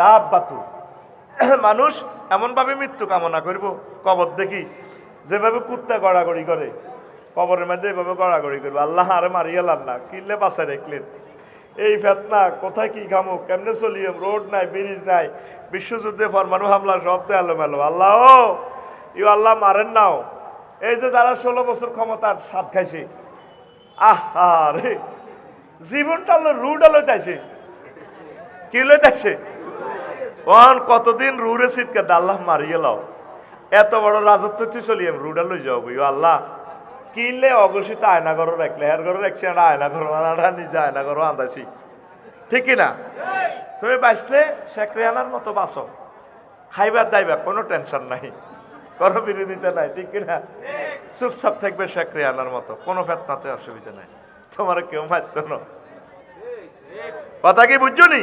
দাব বাতু মানুষ এমনভাবে মৃত্যু কামনা করব, কবর দেখি, যেভাবে কুত্তা গড়াগড়ি করে, কবরের মধ্যে এভাবে গড়াগড়ি করবে। আল্লাহ আরে মারিয়ালার না কিনলে বাসায় রেখলেন। এই ফেতনা, কোথায় কি খামো কেমনে চলিয়ে রোড নাই, ব্রিজ নাই, বিশ্বযুদ্ধে পরমাণু হামলা, সব তো এলো মেলো আল্লাহ ইউ আল্লাহ মারেন নাও। এই যে যারা ষোলো বছর ক্ষমতার স্বাদ খাইছে, আহ রে, জীবনটা হলো রুড হলো তাইছে। কি লইতেছে? ওন কতদিন রুরে সিটকে আল্লাহ মারিয়ে লাও। এত বড় রাজত্ব তুই চলিয়ে রুডা লই যাও বই আল্লাহ কিনলে অঘোষিত আয়না ঘর রাখলে? হের ঘর রাখছি না আয়না ঘর আনাটা নিজে আয়না ঘর আন্দাছি ঠিক না তুমি বাঁচলে শেখরিয়ানার মতো বাঁচো। খাইবার দাইবা কোনো টেনশন নাই। কোনো বিরোধিতা নাই, ঠিক কিনা? চুপচাপ থাকবে শেখরিয়ানার মতো। কোনো ফেতনাতে অসুবিধা নাই। তোমার কেউ মারত না। কথা কি বুঝছ নি?